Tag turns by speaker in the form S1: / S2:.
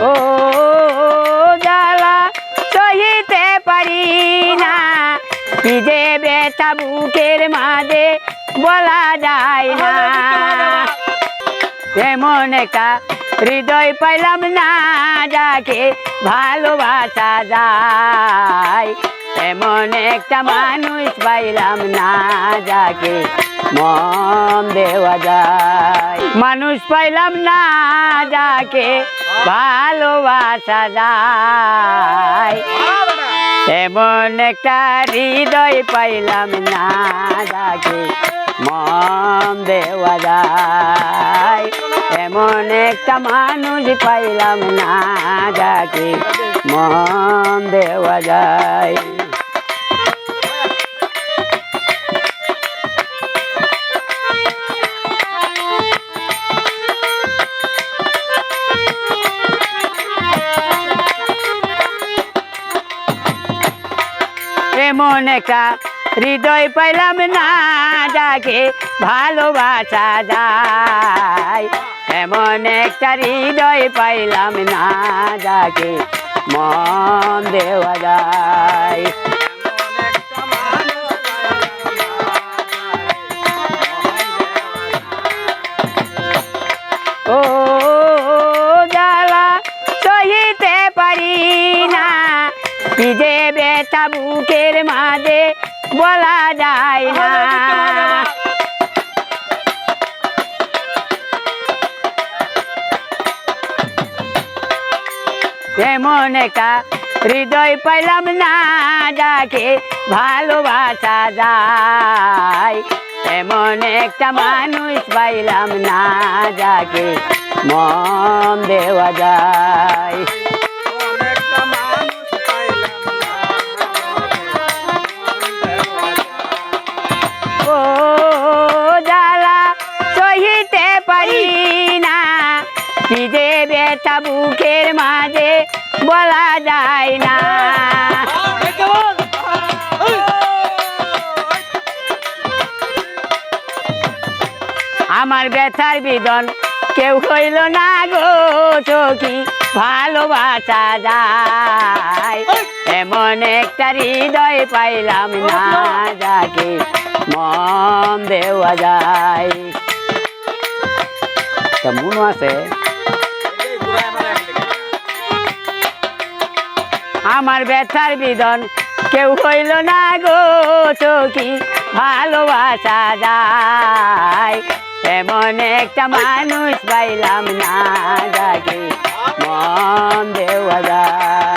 S1: ও জ্বালা সহিতে পারি না। কি যে বেটা বুকের মাঝে বলা যায় না। এমন একটা হৃদয় পাইলাম না যাকে ভালোবাসা যায়। এমন একটা মানুষ পাইলাম না যাকে মন দেওয়া যায়। মানুষ পাইলাম না যাকে ভালোবাসা যায়। এমন একটা হৃদয় পাইলাম না যাকে মন দেওয়া যায়। এমন একটা মানুষ পাইলাম না যাকে মন দেওয়া যায়। এমন একটা হৃদয় পাইলাম না যাকে ভালোবাসা যায়। এমন একটা হৃদয় পাইলাম না যাকে মন দেওয়া যায়। কি যে বেটা বুকের মাঝে বলা যায় না। এমন একটা হৃদয় পাইলাম না যাকে ভালোবাসা যায়। এমন একটা মানুষ পাইলাম না যাকে মন দেওয়া যায়। কি যে বুকের মাঝে, বলা যায় না। আমার ব্যথার বিদন কেউ হইল না গো চকি ভালোবাসা যায়। এমন একটা হৃদয় পাইলাম না, যাকে মন দেওয়া যায়। কেমন আছে? আমার ব্যথার বিদন, কেউ হইল না গো সখী ভালোবাসা যায়। এমন একটা মানুষ পাইলাম না যাকে মন দেওয়া যায়।